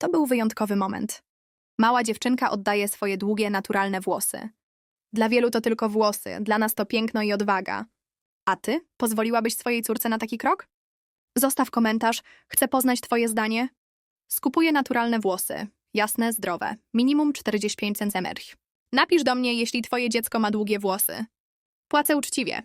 To był wyjątkowy moment. Mała dziewczynka oddaje swoje długie, naturalne włosy. Dla wielu to tylko włosy, dla nas to piękno i odwaga. A ty? Pozwoliłabyś swojej córce na taki krok? Zostaw komentarz, chcę poznać twoje zdanie. Skupuję naturalne włosy. Jasne, zdrowe. Minimum 45 cm. Napisz do mnie, jeśli twoje dziecko ma długie włosy. Płacę uczciwie.